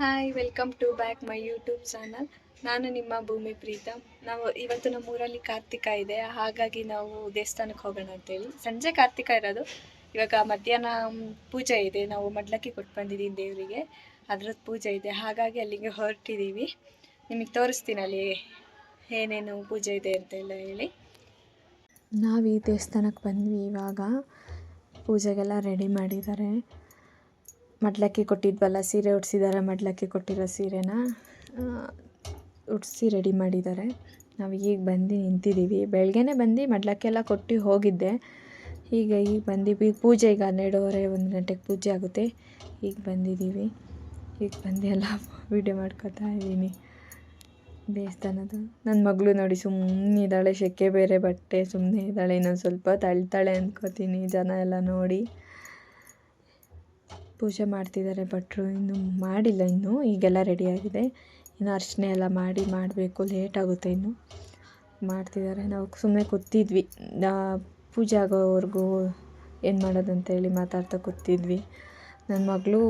Hi welcome to back my YouTube channel ನಾನು ನಿಮ್ಮ ಭೂಮಿ ಪ್ರೀತಮ್ ನಾವು ಇವತ್ತು ನಮ್ಮ ಊರಲ್ಲಿ ಕಾರ್ತಿಕ ಇದೆ. ಹಾಗಾಗಿ ನಾವು ದೇವಸ್ಥಾನಕ್ಕೆ ಹೋಗೋಣ ಅಂತೇಳಿ ಸಂಜೆ ಕಾರ್ತಿಕ ಇರೋದು. ಇವಾಗ ಮಧ್ಯಾಹ್ನ ಪೂಜೆ ಇದೆ. ನಾವು ಮಡ್ಲಕ್ಕಿ ಕೊಟ್ಟು ಬಂದಿದ್ದೀವಿ ದೇವರಿಗೆ. ಅದ್ರದ್ದು ಪೂಜೆ ಇದೆ. ಹಾಗಾಗಿ ಅಲ್ಲಿಗೆ ಹೊರಟಿದ್ದೀವಿ ನಿಮಗೆ ತೋರಿಸ್ತೀನಿ ಅಲ್ಲಿ ಏನೇನು ಪೂಜೆ ಇದೆ ಅಂತೆಲ್ಲ ಹೇಳಿ. ನಾವು ಈ ದೇವಸ್ಥಾನಕ್ಕೆ ಬಂದ್ವಿ ಇವಾಗ. ಪೂಜೆಗೆಲ್ಲ ರೆಡಿ ಮಾಡಿದ್ದಾರೆ. ಮಡ್ಲಕ್ಕಿ ಕೊಟ್ಟಿದ್ವಲ್ಲ, ಸೀರೆ ಉಡ್ಸಿದ್ದಾರೆ ಮಡ್ಲಕ್ಕಿ ಕೊಟ್ಟಿರೋ ಸೀರೆನ ಉಡಿಸಿ ರೆಡಿ ಮಾಡಿದ್ದಾರೆ. ನಾವು ಈಗ ಬಂದು ನಿಂತಿದ್ದೀವಿ ಬೆಳಗ್ಗೆನೇ ಬಂದು ಮಡ್ಲಕ್ಕಿ ಎಲ್ಲ ಕೊಟ್ಟು ಹೋಗಿದ್ದೆ. ಈಗ ಈಗ ಬಂದೀವಿ ಪೂಜೆ ಈಗ ಹನ್ನೆರಡುವರೆ, ಒಂದು ಗಂಟೆಗೆ ಪೂಜೆ ಆಗುತ್ತೆ. ಈಗ ಬಂದಿದ್ದೀವಿ ಈಗ ಬಂದು ಎಲ್ಲ ವೀಡಿಯೋ ಮಾಡ್ಕೊತಾ ಇದ್ದೀನಿ. ದೇವಸ್ಥಾನದ ನನ್ನ ಮಗಳು ನೋಡಿ ಸುಮ್ಮನೆ ಇದ್ದಾಳೆ ಶೆಕೆ ಬೇರೆ ಬಟ್ಟೆ ಸುಮ್ಮನೆ ಇದ್ದಾಳೆ, ಇನ್ನೊಂದು ಸ್ವಲ್ಪ ತಳ್ತಾಳೆ ಅಂದ್ಕೋತೀನಿ ಜನ ಎಲ್ಲ ನೋಡಿ. ಪೂಜೆ ಮಾಡ್ತಿದ್ದಾರೆ ಭಟ್ರು ಇನ್ನು ಮಾಡಿಲ್ಲ ಇನ್ನು. ಈಗೆಲ್ಲ ರೆಡಿಯಾಗಿದೆ ಇನ್ನು ಅರ್ಚನೆ ಎಲ್ಲ ಮಾಡಿ, ಮಾಡಬೇಕು. ಲೇಟ್ ಆಗುತ್ತೆ ಇನ್ನು. ಮಾಡ್ತಿದ್ದಾರೆ. ನಾವು ಸುಮ್ಮನೆ ಕೂತಿದ್ವಿ. ಪೂಜೆ ಆಗೋವರೆಗೂ ಏನು ಮಾಡೋದಂತೇಳಿ ಮಾತಾಡ್ತಾ ಕೂತಿದ್ವಿ. ನನ್ನ ಮಗಳು,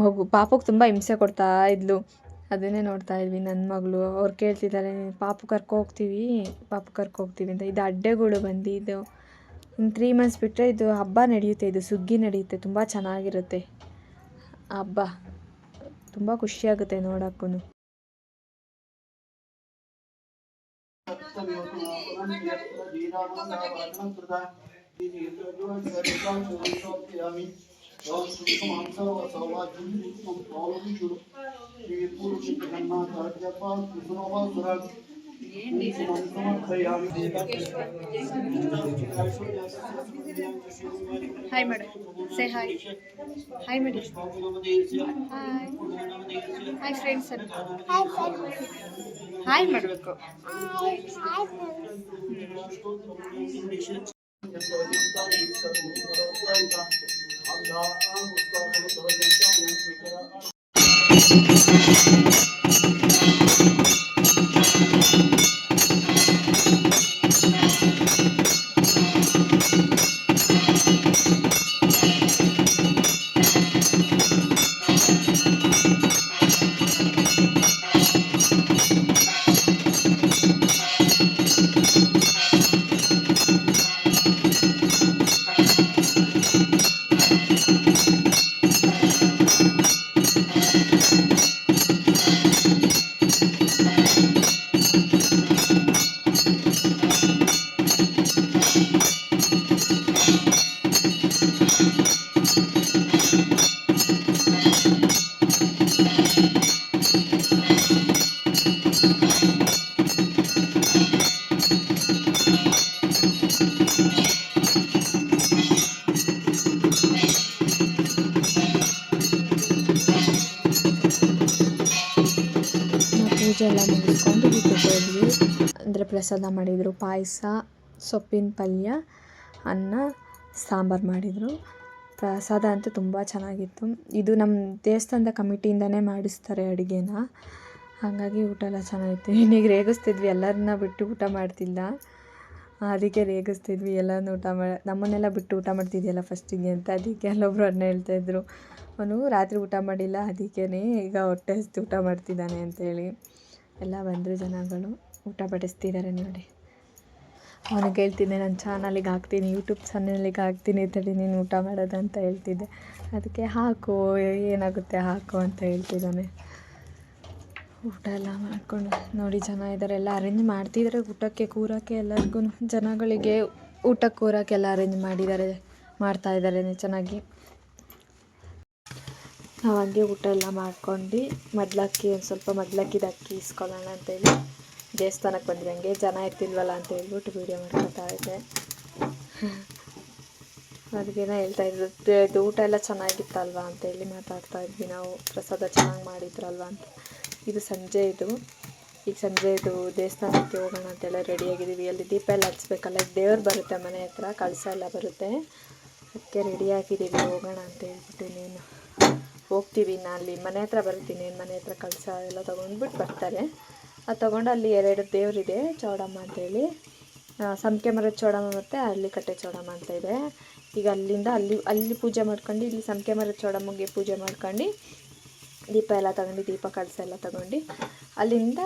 ಮಗು ಪಾಪಕ್ಕೆ ತುಂಬ ಹಿಂಸೆ ಕೊಡ್ತಾ ಇದ್ಲು. ಅದನ್ನೇ ನೋಡ್ತಾ ಇದ್ವಿ. ನನ್ನ ಮಗಳು, ಅವ್ರು ಕೇಳ್ತಿದ್ದಾರೆ, ಪಾಪು ಕರ್ಕೊ ಹೋಗ್ತೀವಿ ಪಾಪು ಕರ್ಕೊ ಹೋಗ್ತೀವಿ ಅಂತ. ಇದು ಅಡ್ಡೆಗಳು ಬಂದು, ಇದು ಇನ್ನು ತ್ರೀ ಮಂತ್ಸ್ ಬಿಟ್ಟರೆ ಇದು ಹಬ್ಬ ನಡೆಯುತ್ತೆ, ಇದು ಸುಗ್ಗಿ ನಡೆಯುತ್ತೆ, ತುಂಬ ಚೆನ್ನಾಗಿರುತ್ತೆ. ಹಬ್ಬ. ತುಂಬ ಖುಷಿಯಾಗುತ್ತೆ ನೋಡೋಕ್ಕೂ hi madam say hi hi madam hi hi friends ಅಂತ ಹಾಯ್ ಮಾಡಬೇಕು ನಾವು ಪ್ರಸಾದ ಮಾಡಿದರು. ಪಾಯಸ, ಸೊಪ್ಪಿನ ಪಲ್ಯ, ಅನ್ನ, ಸಾಂಬಾರು ಮಾಡಿದರು. ಪ್ರಸಾದ ಅಂತೂ ತುಂಬ ಚೆನ್ನಾಗಿತ್ತು. ಇದು ನಮ್ಮ ದೇವಸ್ಥಾನದ ಕಮಿಟಿಯಿಂದನೇ ಮಾಡಿಸ್ತಾರೆ ಅಡುಗೆನ. ಹಾಗಾಗಿ ಊಟ ಎಲ್ಲ ಚೆನ್ನಾಗಿತ್ತು. ಇನ್ನೀಗ ರೇಗಿಸ್ತಿದ್ವಿ. ಎಲ್ಲರನ್ನ ಬಿಟ್ಟು ಊಟ ಮಾಡ್ತಿಲ್ಲ. ಅದಕ್ಕೆ ರೇಗಿಸ್ತಿದ್ವಿ. ಎಲ್ಲರನ್ನ ಊಟ ಮಾಡಿ ನಮ್ಮನ್ನೆಲ್ಲ ಬಿಟ್ಟು ಊಟ ಮಾಡ್ತಿದ್ಯಲ್ಲ ಫಸ್ಟಿಗೆ ಅಂತ. ಅದಕ್ಕೆ ಅಲ್ಲೊಬ್ರು ಅಣ್ಣ ಹೇಳ್ತಾಯಿದ್ರು ಅವನು ರಾತ್ರಿ ಊಟ ಮಾಡಿಲ್ಲ. ಅದಕ್ಕೇ ಈಗ ಹೊಟ್ಟೆ ಹಸ್ತಿ ಊಟ ಮಾಡ್ತಿದ್ದಾನೆ ಅಂತೇಳಿ. ಎಲ್ಲ ಬಂದರು ಜನಗಳು. ಊಟ ಬಡಿಸ್ತಿದ್ದಾರೆ ನೋಡಿ. ಅವನಿಗೆ ಹೇಳ್ತಿದ್ದೆ ನಾನು ಚಾನಲಿಗೆ ಹಾಕ್ತೀನಿ ಯೂಟ್ಯೂಬ್ ಚಾನಲಿಗೆ ಹಾಕ್ತೀನಿ, ತಡಿ ನೀನು ಊಟ ಮಾಡೋದಂತ ಹೇಳ್ತಿದ್ದೆ. ಅದಕ್ಕೆ ಹಾಕು, ಏನಾಗುತ್ತೆ ಹಾಕು ಅಂತ ಹೇಳ್ತಿದ್ದಾನೆ. ಊಟ ಎಲ್ಲ ಮಾಡ್ಕೊಂಡು ನೋಡಿ ಜನ ಇದ್ದಾರೆ ಎಲ್ಲ ಅರೇಂಜ್ ಮಾಡ್ತಿದ್ದಾರೆ ಊಟಕ್ಕೆ, ಕೂರೋಕ್ಕೆ ಎಲ್ಲರಿಗೂ. ಜನಗಳಿಗೆ ಊಟಕ್ಕೆ ಕೂರೋಕ್ಕೆ ಎಲ್ಲ ಅರೇಂಜ್ ಮಾಡಿದ್ದಾರೆ, ಮಾಡ್ತಾ ಇದ್ದಾರೆ ಚೆನ್ನಾಗಿ. ನಾವು ಹಂಗೆ ಊಟ ಎಲ್ಲ ಮಾಡ್ಕೊಂಡು ಮಡ್ಲಕ್ಕಿ ಒಂದು ಸ್ವಲ್ಪ ಮಡ್ಲಕ್ಕಿದ ಅಕ್ಕಿ ಇಸ್ಕೊಳ್ಳೋಣ ಅಂತೇಳಿ. ದೇವಸ್ಥಾನಕ್ಕೆ ಬಂದ್ವಿ ಹಂಗೆ ಜನ ಇರ್ತಿಲ್ವಲ್ಲ ಅಂತ ಹೇಳ್ಬಿಟ್ಟು ವೀಡಿಯೋ ಮಾಡ್ಕೊತಾ ಇದ್ದೆ. ಅದಕ್ಕೇನೋ ಹೇಳ್ತಾ ಇದ್ರು ತ- ಇದು ಊಟ ಎಲ್ಲ ಚೆನ್ನಾಗಿತ್ತಲ್ವ? ಅಂತ ಹೇಳಿ ಮಾತಾಡ್ತಾ ಇದ್ವಿ ನಾವು. ಪ್ರಸಾದ ಚೆನ್ನಾಗಿ ಮಾಡಿದ್ರಲ್ವ ಅಂತ. ಇದು ಸಂಜೆ ಇದು. ಈಗ ಸಂಜೆ ಇದು ದೇವಸ್ಥಾನಕ್ಕೆ ಹೋಗೋಣ ಅಂತೆಲ್ಲ ರೆಡಿಯಾಗಿದ್ದೀವಿ ಅಲ್ಲಿ ದೀಪ ಎಲ್ಲ ಹಚ್ಬೇಕಲ್ಲ ದೇವ್ರು ಬರುತ್ತೆ ಮನೆ ಹತ್ರ, ಕಳಸ ಎಲ್ಲ ಬರುತ್ತೆ. ಅದಕ್ಕೆ ರೆಡಿ ಆಗಿದ್ದೀವಿ, ಹೋಗೋಣ ಅಂತ ಹೇಳ್ಬಿಟ್ಟು ನೀನು ಹೋಗ್ತೀವಿ ನಾನು ಅಲ್ಲಿ ಮನೆ ಹತ್ರ ಬರ್ತೀನಿ, ಮನೆ ಹತ್ರ ಕಳಸ ಎಲ್ಲ ತೊಗೊಂಡ್ಬಿಟ್ಟು ಬರ್ತಾರೆ. ಅದು ತೊಗೊಂಡು ಅಲ್ಲಿ ಎರಡು ದೇವರಿದೆ ಚೌಡಮ್ಮ ಅಂತೇಳಿ. ಸಂಪಿಗೆ ಮರದ ಚೌಡಮ್ಮ ಮತ್ತು ಹಳ್ಳಿಕಟ್ಟೆ ಚೌಡಮ್ಮ ಅಂತ ಇದೆ. ಈಗ ಅಲ್ಲಿಂದ ಅಲ್ಲಿ ಅಲ್ಲಿ ಪೂಜೆ ಮಾಡ್ಕೊಂಡು, ಇಲ್ಲಿ ಸಂಪಿಗೆ ಮರದ ಚೌಡಮ್ಮಗೆ ಪೂಜೆ ಮಾಡ್ಕೊಂಡು, ದೀಪ ಎಲ್ಲ ತಗೊಂಡು, ದೀಪ ಕಳಸ ಎಲ್ಲ ತಗೊಂಡು, ಅಲ್ಲಿಂದ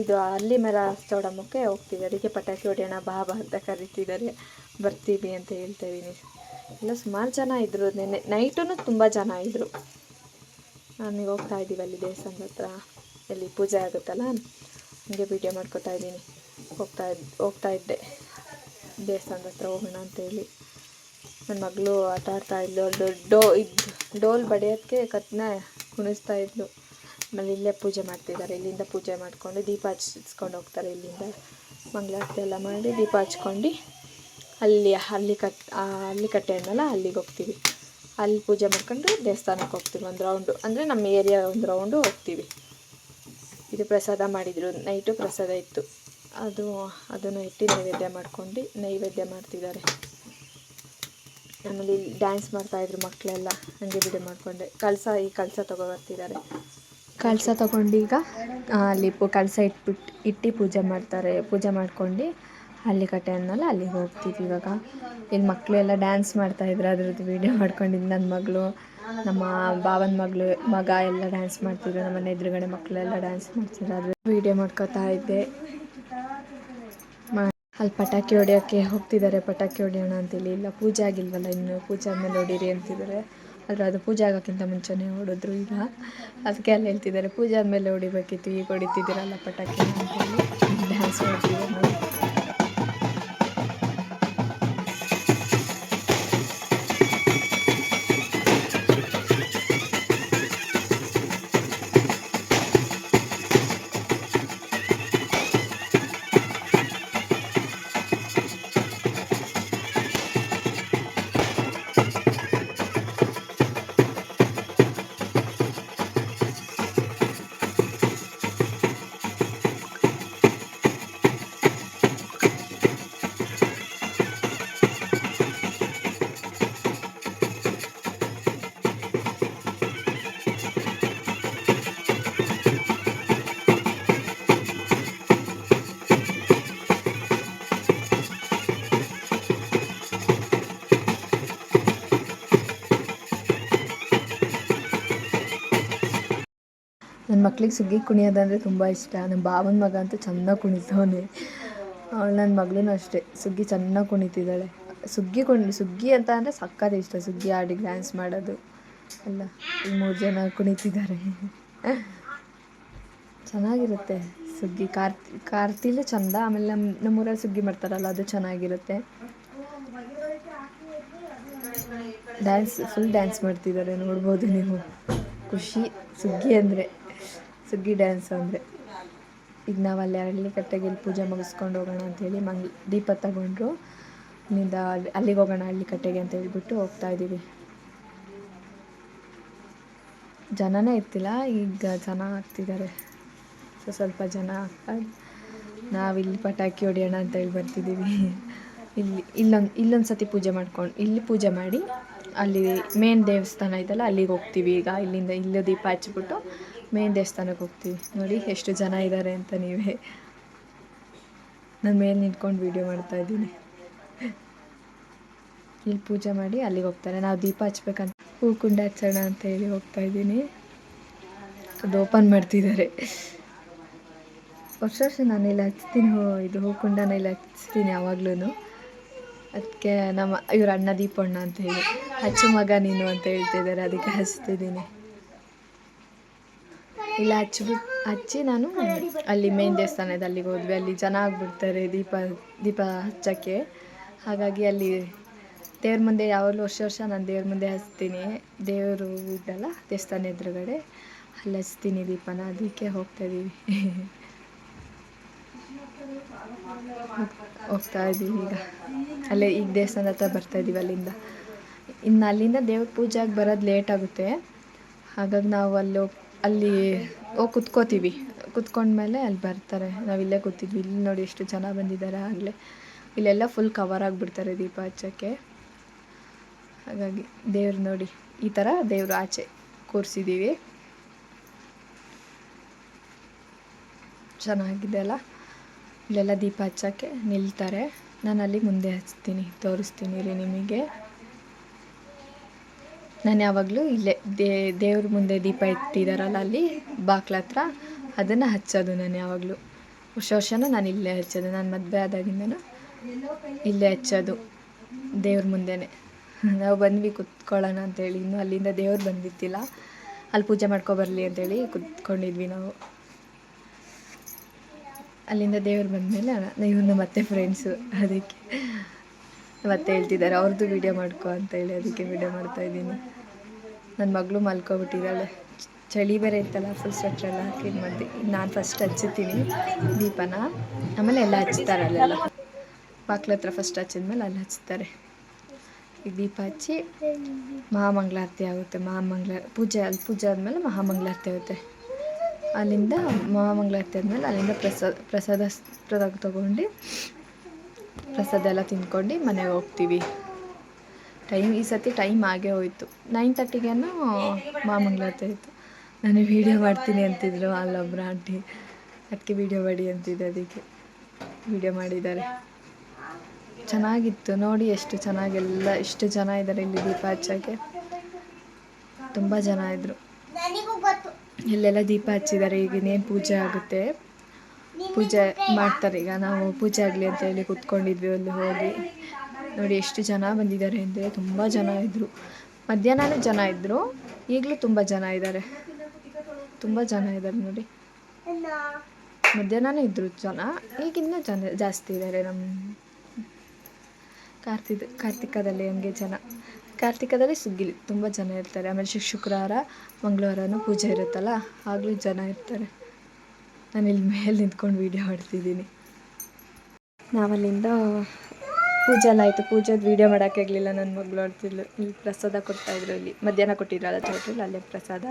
ಇದು ಅಲ್ಲಿ ಮರ ಚೌಡಮ್ಮಕ್ಕೆ ಹೋಗ್ತೀವಿ ಅದಕ್ಕೆ ಪಟಾಕಿ ಹೊಡೆಯೋಣ, ಬಾ ಬಾ ಅಂತ ಕರಿತಿದ್ದಾರೆ. ಬರ್ತೀವಿ ಅಂತ ಹೇಳ್ತಾಯಿದ್ದೀನಿ ಎಲ್ಲ ಸುಮಾರು ಜನ ಇದ್ದರು ನೆನ್ನೆ ನೈಟೂ ತುಂಬ ಜನ ಇದ್ದರು ಹೋಗ್ತಾ ಇದ್ದೀವಿ ಅಲ್ಲಿ ದೇವಸ್ಥಾನದ ಹತ್ರ. ಎಲ್ಲಿ ಪೂಜೆ ಆಗುತ್ತಲ್ಲ? ಹಂಗೆ ವೀಡಿಯೋ ಮಾಡ್ಕೊತಾ ಇದ್ದೀನಿ. ಹೋಗ್ತಾ ಇದ್, ಹೋಗ್ತಾ ಇದ್ದೆ. ದೇವಸ್ಥಾನದ ಹತ್ರ ಹೋಗೋಣ ಅಂತೇಳಿ ನನ್ನ ಮಗಳು ಆಟ ಆಡ್ತಾ ಇದ್ಲು. ಡೋ, ಇದು ಡೋಲ್ ಬಡಿಯೋದಕ್ಕೆ ಕತ್ನ ಕುಣಿಸ್ತಾ ಇದ್ಲು. ಆಮೇಲೆ ಇಲ್ಲೇ ಪೂಜೆ ಮಾಡ್ತಿದ್ದಾರೆ. ಇಲ್ಲಿಂದ ಪೂಜೆ ಮಾಡಿಕೊಂಡು ದೀಪ ಹಚ್ಚಿಸ್ಕೊಂಡು ಹೋಗ್ತಾರೆ ಇಲ್ಲಿಂದ. ಮಂಗಳಾರತಿ ಎಲ್ಲ ಮಾಡಿ ದೀಪ ಹಚ್ಕೊಂಡು ಅಲ್ಲಿ ಅಲ್ಲಿ ಕಟ್ ಅಲ್ಲಿ ಕಟ್ಟೆ ಅನ್ನಲ್ಲ, ಅಲ್ಲಿಗೆ ಹೋಗ್ತೀವಿ. ಅಲ್ಲಿ ಪೂಜೆ ಮಾಡ್ಕೊಂಡು ದೇವಸ್ಥಾನಕ್ಕೆ ಹೋಗ್ತೀವಿ ಒಂದು ರೌಂಡು ಅಂದರೆ ನಮ್ಮ ಏರಿಯಾ ಒಂದು ರೌಂಡು ಹೋಗ್ತೀವಿ. ಇದು ಪ್ರಸಾದ ಮಾಡಿದರು. ನೈಟು ಪ್ರಸಾದ ಇತ್ತು. ಅದು ಅದನ್ನು ಇಟ್ಟು ನೈವೇದ್ಯ ಮಾಡ್ಕೊಂಡು ನೈವೇದ್ಯ ಮಾಡ್ತಿದ್ದಾರೆ. ಆಮೇಲೆ ಇಲ್ಲಿ ಡ್ಯಾನ್ಸ್ ಮಾಡ್ತಾಯಿದ್ರು ಮಕ್ಕಳೆಲ್ಲ. ಹಂಗೆ ಬಿಡು ಮಾಡಿಕೊಂಡೆ. ಕಳಸ ಈ ಕಳಸ ಬರ್ತಿದ್ದಾರೆ. ಕಳಸ ತಗೊಂಡು ಈಗ ಆ, ಅಲ್ಲಿ ಪು ಕಳಸ ಇಟ್ಬಿಟ್ಟು ಇಟ್ಟು ಪೂಜೆ ಮಾಡ್ತಾರೆ. ಪೂಜೆ ಮಾಡ್ಕೊಂಡು ಅಲ್ಲಿ ಕಟ್ಟೆ ಅನ್ನಲ್ಲ ಅಲ್ಲಿಗೆ ಹೋಗ್ತೀವಿ ಇವಾಗ. ಇಲ್ಲಿ ಮಕ್ಕಳೆಲ್ಲ ಡ್ಯಾನ್ಸ್ ಮಾಡ್ತಾಯಿದ್ರು ಅದ್ರದ್ದು ವೀಡಿಯೋ ಮಾಡ್ಕೊಂಡಿದ್ದು ನನ್ನ ಮಗಳು, ನಮ್ಮ ಭಾವನ ಮಗಳು, ಮಗ ಎಲ್ಲ ಡ್ಯಾನ್ಸ್ ಮಾಡ್ತಿದ್ರು, ನಮ್ಮ ಮನೆ ಎದುರುಗಡೆ ಮಕ್ಕಳೆಲ್ಲ ಡ್ಯಾನ್ಸ್ ಮಾಡ್ತಿದ್ರು ಅದ್ರ ವೀಡಿಯೋ ಮಾಡ್ಕೋತಾ ಇದ್ದೆ. ಅಲ್ಲಿ ಪಟಾಕಿ ಹೊಡಿಯೋಕ್ಕೆ ಹೋಗ್ತಿದ್ದಾರೆ, ಪಟಾಕಿ ಹೊಡಿಯೋಣ ಅಂತೇಳಿ ಇಲ್ಲ, ಪೂಜೆ ಆಗಿಲ್ವಲ್ಲ ಇನ್ನು? ಪೂಜೆ ಆದಮೇಲೆ ಹೊಡೀರಿ ಅಂತಿದ್ದಾರೆ. ಆದರೆ ಅದು ಪೂಜೆ ಆಗೋಕ್ಕಿಂತ ಮುಂಚೆನೇ ಹೊಡೆದ್ರು ಈಗ. ಅದಕ್ಕೆ ಅಲ್ಲಿ ಹೇಳ್ತಿದ್ದಾರೆ, ಪೂಜೆ ಆದಮೇಲೆ ಹೊಡಿಬೇಕಿತ್ತು, ಈಗ ಹೊಡಿತಿದ್ದೀರಲ್ಲ ಪಟಾಕಿ ಅಂತೇಳಿ ಡ್ಯಾನ್ಸ್ ಮಾಡ್ತಿದ್ದಾರೆ? ಮಕ್ಳಿಗೆ ಸುಗ್ಗಿ ಕುಣಿಯೋದಂದರೆ ತುಂಬ ಇಷ್ಟ. ನಮ್ಮ ಭಾವನ ಮಗ ಅಂತೂ ಚೆನ್ನಾಗಿ ಕುಣಿತವನೆ. ಅವಳು ನನ್ನ ಮಗಳೂ ಅಷ್ಟೇ. ಸುಗ್ಗಿ ಚೆನ್ನಾಗಿ ಕುಣಿತಿದ್ದಾಳೆ. ಸುಗ್ಗಿ ಕುಣಿ, ಸುಗ್ಗಿ ಅಂತ ಅಂದರೆ ಸಕ್ಕತ್ ಇಷ್ಟ. ಸುಗ್ಗಿ ಆಡಿ ಡ್ಯಾನ್ಸ್ ಮಾಡೋದು. ಎಲ್ಲ ಮೂರು ಜನ ಕುಣಿತಿದ್ದಾರೆ. ಚೆನ್ನಾಗಿರುತ್ತೆ ಸುಗ್ಗಿ. ಕಾರ್ತಿ, ಕಾರ್ತಿಲೂ ಚಂದ. ಆಮೇಲೆ ನಮ್ಮ ನಮ್ಮೂರಲ್ಲಿ ಸುಗ್ಗಿ ಮಾಡ್ತಾರಲ್ಲ, ಅದು ಚೆನ್ನಾಗಿರುತ್ತೆ. ಡ್ಯಾನ್ಸ್ ಫುಲ್ ಡ್ಯಾನ್ಸ್ ಮಾಡ್ತಿದ್ದಾರೆ. ನೋಡ್ಬೋದು ನೀವು. ಖುಷಿ. ಸುಗ್ಗಿ ಅಂದರೆ ಸುಗ್ಗಿ ಡ್ಯಾನ್ಸ್ ಅಂದರೆ. ಈಗ ನಾವು ಅಲ್ಲಿ ಅರಳಿ ಕಟ್ಟೆಗೆ ಇಲ್ಲಿ ಪೂಜೆ ಮುಗಿಸ್ಕೊಂಡು ಹೋಗೋಣ ಅಂಥೇಳಿ ಮಂಗ್ ದೀಪ ತಗೊಂಡ್ರು. ಇಲ್ಲಿಂದ ಅಲ್ಲಿ, ಅಲ್ಲಿಗೆ ಹೋಗೋಣ ಹಳ್ಳಿ ಕಟ್ಟೆಗೆ ಅಂತ ಹೇಳಿಬಿಟ್ಟು ಹೋಗ್ತಾ ಇದ್ದೀವಿ ಜನನೇ ಇರ್ತಿಲ್ಲ, ಈಗ ಜನ ಆಗ್ತಿದ್ದಾರೆ ಸೊ ಸ್ವಲ್ಪ ಜನ ಆಗ್ತಾ ನಾವಿಲ್ಲಿ ಪಟಾಕಿ ಹೊಡೆಯೋಣ ಅಂತ ಹೇಳಿ ಬರ್ತಿದ್ದೀವಿ ಇಲ್ಲಿ, ಇಲ್ಲೊಂದು ಇಲ್ಲೊಂದು ಸತಿ ಪೂಜೆ ಮಾಡ್ಕೊಂಡು, ಇಲ್ಲಿ ಪೂಜೆ ಮಾಡಿ, ಅಲ್ಲಿ ಮೇನ್ ದೇವಸ್ಥಾನ ಇದೆಯಲ್ಲ ಅಲ್ಲಿಗೆ ಹೋಗ್ತೀವಿ. ಈಗ ಇಲ್ಲಿಂದ ಇಲ್ಲೇ ದೀಪ ಹಚ್ಬಿಟ್ಟು ಮೇನ್ ದೇವಸ್ಥಾನಕ್ಕೆ ಹೋಗ್ತೀವಿ. ನೋಡಿ ಎಷ್ಟು ಜನ ಇದ್ದಾರೆ ಅಂತ ನೀವೇ. ನಾನು ಮೇಲೆ ನಿಂತ್ಕೊಂಡು ವೀಡಿಯೋ ಮಾಡ್ತಾ ಇದ್ದೀನಿ. ಇಲ್ಲಿ ಪೂಜೆ ಮಾಡಿ ಅಲ್ಲಿಗೆ ಹೋಗ್ತಾರೆ. ನಾವು ದೀಪ ಹಚ್ಬೇಕಂತ ಹೂ ಕುಂಡ ಹಚ್ಚೋಣ ಅಂತ ಹೇಳಿ ಹೋಗ್ತಾ ಇದ್ದೀನಿ. ಅದು ಓಪನ್ ಮಾಡ್ತಿದ್ದಾರೆ. ವರ್ಷ ವರ್ಷ ನಾನು ಇಲ್ಲಿ ಹಚ್ತೀನಿ ಹೋ, ಇದು ಹೂ ಕುಂಡನ ಇಲ್ಲಿ ಹಚ್ತೀನಿ ಯಾವಾಗ್ಲೂ ಅದಕ್ಕೆ ನಮ್ಮ, ಇವ್ರ ಅಣ್ಣ ದೀಪಣ್ಣ ಅಂತ ಹೇಳಿ. ಹಚ್ಚು ಮಗ ನೀನು ಅಂತ ಹೇಳ್ತಿದ್ದಾರೆ ಅದಕ್ಕೆ ಹಚ್ತಿದ್ದೀನಿ. ಇಲ್ಲ ಹಚ್ಬಿಟ್ಟು ಹಚ್ಚಿ ನಾನು ಅಲ್ಲಿ ಮೇನ್ ದೇವಸ್ಥಾನದ ಅಲ್ಲಿಗೆ ಹೋದ್ವಿ. ಅಲ್ಲಿ ಜನ ಆಗ್ಬಿಡ್ತಾರೆ ದೀಪ ದೀಪ ಹಚ್ಚೋಕ್ಕೆ. ಹಾಗಾಗಿ ಅಲ್ಲಿ ದೇವ್ರ ಮುಂದೆ ಯಾವಾಗಲೂ ವರ್ಷ ವರ್ಷ ನಾನು ದೇವ್ರ ಮುಂದೆ ಹಚ್ತೀನಿ. ದೇವರು ಇದೆಲ್ಲ ದೇವಸ್ಥಾನ ಎದುರುಗಡೆ ಅಲ್ಲಿ ಹಚ್ತೀನಿ ದೀಪನ. ಅದಕ್ಕೆ ಹೋಗ್ತಾ ಇದ್ದೀವಿ ಹೋಗ್ತಾ ಇದ್ದೀವಿ ಈಗ. ಅಲ್ಲೇ ಈಗ ದೇವಸ್ಥಾನದ ಹತ್ರ ಬರ್ತಾ ಇದ್ದೀವಿ ಅಲ್ಲಿಂದ. ಇನ್ನು ಅಲ್ಲಿಂದ ದೇವ್ರ ಪೂಜೆಗೆ ಬರೋದು ಲೇಟ್ ಆಗುತ್ತೆ. ಹಾಗಾಗಿ ನಾವು ಅಲ್ಲಿ ಹೋಗಿ ಅಲ್ಲಿ ಹೋಗಿ ಕುತ್ಕೋತೀವಿ. ಕುತ್ಕೊಂಡ್ಮೇಲೆ ಅಲ್ಲಿ ಬರ್ತಾರೆ. ನಾವು ಇಲ್ಲೇ ಕೂತಿದ್ವಿ. ಇಲ್ಲಿ ನೋಡಿ ಎಷ್ಟು ಜನ ಬಂದಿದ್ದಾರೆ ಆಗಲೇ. ಇಲ್ಲೆಲ್ಲ ಫುಲ್ ಕವರ್ ಆಗಿಬಿಡ್ತಾರೆ ದೀಪ ಹಚ್ಚೋಕ್ಕೆ. ಹಾಗಾಗಿ ದೇವ್ರು ನೋಡಿ. ಈ ಥರ ದೇವರು ಆಚೆ ಕೂರಿಸಿದ್ದೀವಿ ಚೆನ್ನಾಗಿದೆ ಅಲ್ಲ? ಇಲ್ಲೆಲ್ಲ ದೀಪ ಹಚ್ಚೋಕ್ಕೆ ನಿಲ್ತಾರೆ. ನಾನು ಅಲ್ಲಿ ಮುಂದೆ ಹಚ್ತೀನಿ, ತೋರಿಸ್ತೀನಿ ರೀ ನಿಮಗೆ. ನಾನು ಯಾವಾಗಲೂ ಇಲ್ಲೇ ದೇ, ದೇವ್ರ ಮುಂದೆ ದೀಪ ಇಟ್ಟಿದ್ದಾರಲ್ಲ ಅಲ್ಲಿ ಬಾಕ್ಲ ಹತ್ರ, ಅದನ್ನು ಹಚ್ಚೋದು ನಾನು ಯಾವಾಗಲೂ. ವರ್ಷ ವರ್ಷನೂ ನಾನು ಇಲ್ಲೇ ಹಚ್ಚೋದು. ನಾನು ಮದುವೆ ಆದಾಗಿಂದನೂ ಇಲ್ಲೇ ಹಚ್ಚೋದು ದೇವ್ರ ಮುಂದೆನೇ. ನಾವು ಬಂದ್ವಿ ಕುತ್ಕೊಳ್ಳೋಣ ಅಂತೇಳಿ. ಇನ್ನೂ ಅಲ್ಲಿಂದ ದೇವ್ರು ಬಂದಿತ್ತಿಲ್ಲ ಅಲ್ಲಿ ಪೂಜೆ ಮಾಡ್ಕೊಬರಲಿ ಅಂತೇಳಿ ಕುತ್ಕೊಂಡಿದ್ವಿ ನಾವು. ಅಲ್ಲಿಂದ ದೇವ್ರು ಬಂದಮೇಲೆ ಇವನು ಮತ್ತೆ ಫ್ರೆಂಡ್ಸು ಅದಕ್ಕೆ. ಮತ್ತೆ ಹೇಳ್ತಿದ್ದಾರೆ. ಅವ್ರದ್ದು ವೀಡಿಯೋ ಮಾಡ್ಕೊ ಅಂತ ಹೇಳಿ ಅದಕ್ಕೆ ವೀಡಿಯೋ ಮಾಡ್ತಾಯಿದ್ದೀನಿ ನನ್ನ ಮಗಳು ಮಲ್ಕೊಬಿಟ್ಟಿದ್ದಾಳೆ. ಚಳಿ ಬೇರೆ ಇತ್ತಲ್ಲ ಫುಲ್ ಸ್ವೆಟ್ರೆಲ್ಲ ಹಾಕಿ ಇದು ಮಾಡಿದೆ. ನಾನು ಫಸ್ಟ್ ಹಚ್ಚುತ್ತೀನಿ ದೀಪನ. ಆಮೇಲೆ ಎಲ್ಲ ಹಚ್ತಾರೆ ಅಲ್ಲೆಲ್ಲ. ಮಕ್ಳ ಹತ್ರ ಫಸ್ಟ್ ಹಚ್ಚಿದ್ಮೇಲೆ ಅಲ್ಲಿ ಹಚ್ತಾರೆ. ಈಗ ದೀಪ ಹಚ್ಚಿ ಮಹಾಮಂಗಳಾರತಿ ಆಗುತ್ತೆ. ಮಹಾಮಂಗಳ, ಪೂಜೆ, ಅಲ್ಲಿ ಪೂಜೆ ಆದಮೇಲೆ ಮಹಾಮಂಗಳಾರತಿ ಆಗುತ್ತೆ. ಅಲ್ಲಿಂದ ಮಹಾಮಂಗಳಾರತಿ ಆದಮೇಲೆ ಅಲ್ಲಿಂದ ಪ್ರಸಾದ ಪ್ರಸಾದ ಪ್ರದಾಗ ತೊಗೊಂಡು ಪ್ರಸಾದ ಎಲ್ಲ ತಿಂದ್ಕೊಂಡು ಮನೆಗೆ ಹೋಗ್ತೀವಿ. ಟೈಮ್ ಈ ಸತಿ ಟೈಮ್ ಆಗೇ ಹೋಯಿತು. ನೈನ್ ತರ್ಟಿಗೇನೋ ಮಹಾಮಂಗಳಾರತಿ ಇತ್ತು ನಾನು ವೀಡಿಯೋ ಮಾಡ್ತೀನಿ ಅಂತಿದ್ರು ಅಲ್ಲೊಬ್ಬರು ಆಂಟಿ. ಅದಕ್ಕೆ ವೀಡಿಯೋ ಮಾಡಿ ಅಂತಿದ್ದೆ ಅದಕ್ಕೆ. ವೀಡಿಯೋ ಮಾಡಿದ್ದಾರೆ. ಚೆನ್ನಾಗಿತ್ತು. ನೋಡಿ ಎಷ್ಟು ಚೆನ್ನಾಗೆಲ್ಲ ಎಷ್ಟು ಜನ ಇದ್ದಾರೆ ಇಲ್ಲಿ ದೀಪ ಹಚ್ಚೋಕ್ಕೆ. ತುಂಬ ಜನ ಇದ್ದರು ಇಲ್ಲೆಲ್ಲ ದೀಪ ಹಚ್ಚಿದ್ದಾರೆ. ಈಗ ಇನ್ನೇನು ಪೂಜೆ ಆಗುತ್ತೆ. ಪೂಜೆ ಮಾಡ್ತಾರೆ. ಈಗ ನಾವು ಪೂಜೆ ಆಗಲಿ ಅಂತ ಹೇಳಿ ಕೂತ್ಕೊಂಡಿದ್ವಿ ಅಲ್ಲಿ ಹೋಗಿ. ನೋಡಿ ಎಷ್ಟು ಜನ ಬಂದಿದ್ದಾರೆ ಅಂದರೆ ತುಂಬ ಜನ ಇದ್ದರು ಮಧ್ಯಾಹ್ನನೂ ಜನ ಇದ್ದರು ಈಗಲೂ ತುಂಬ ಜನ ಇದ್ದಾರೆ. ತುಂಬ ಜನ ಇದ್ದಾರೆ ನೋಡಿ. ಮಧ್ಯಾಹ್ನನೂ ಇದ್ದರು ಜನ. ಈಗ ಇನ್ನೂ ಜನ ಜಾಸ್ತಿ ಇದ್ದಾರೆ ನಮ್ಮ ಕಾರ್ತಿದ್ ಕಾರ್ತಿಕದಲ್ಲಿ ಹಂಗೆ ಜನ. ಕಾರ್ತಿಕದಲ್ಲಿ ಸುಗ್ಗಿಲಿ ತುಂಬ ಜನ ಇರ್ತಾರೆ. ಆಮೇಲೆ ಶುಕ್ ಶುಕ್ರವಾರ, ಮಂಗಳವಾರನೂ ಪೂಜೆ ಇರುತ್ತಲ್ಲ, ಆಗಲೂ ಜನ ಇರ್ತಾರೆ. ನಾನು ಇಲ್ಲಿ ಮೇಲೆ ನಿಂತ್ಕೊಂಡು ವೀಡಿಯೋ ಮಾಡ್ತಿದ್ದೀನಿ ನಾವಲ್ಲಿಂದ ಪೂಜೆ ಎಲ್ಲ ಆಯಿತು. ಪೂಜೆದು ವೀಡಿಯೋ ಮಾಡೋಕ್ಕಾಗಲಿಲ್ಲ ನನ್ನ ಮಗಳು ಆಡ್ತಿದ್ಲು. ಇಲ್ಲಿ ಪ್ರಸಾದ ಕೊಡ್ತಾಯಿದ್ರು ಇಲ್ಲಿ. ಮಧ್ಯಾಹ್ನ ಕೊಟ್ಟಿದ್ರಲ್ಲ ಚೌಟ್ರಲ್ಲಿ ಅಲ್ಲೇ ಪ್ರಸಾದ,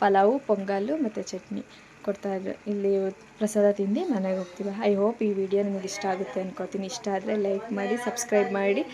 ಪಲಾವು, ಪೊಂಗಲ್ಲು ಮತ್ತು ಚಟ್ನಿ ಕೊಡ್ತಾಯಿದ್ರು ಇಲ್ಲಿ ಪ್ರಸಾದ ತಿಂದು ಮನೆಗೆ ಹೋಗ್ತೀವಿ. ಐ ಹೋಪ್ ಈ ವಿಡಿಯೋ ನಿಮಗೆ ಇಷ್ಟ ಆಗುತ್ತೆ ಅನ್ಕೋತೀನಿ. ಇಷ್ಟ ಆದರೆ ಲೈಕ್ ಮಾಡಿ ಸಬ್ಸ್ಕ್ರೈಬ್ ಮಾಡಿ.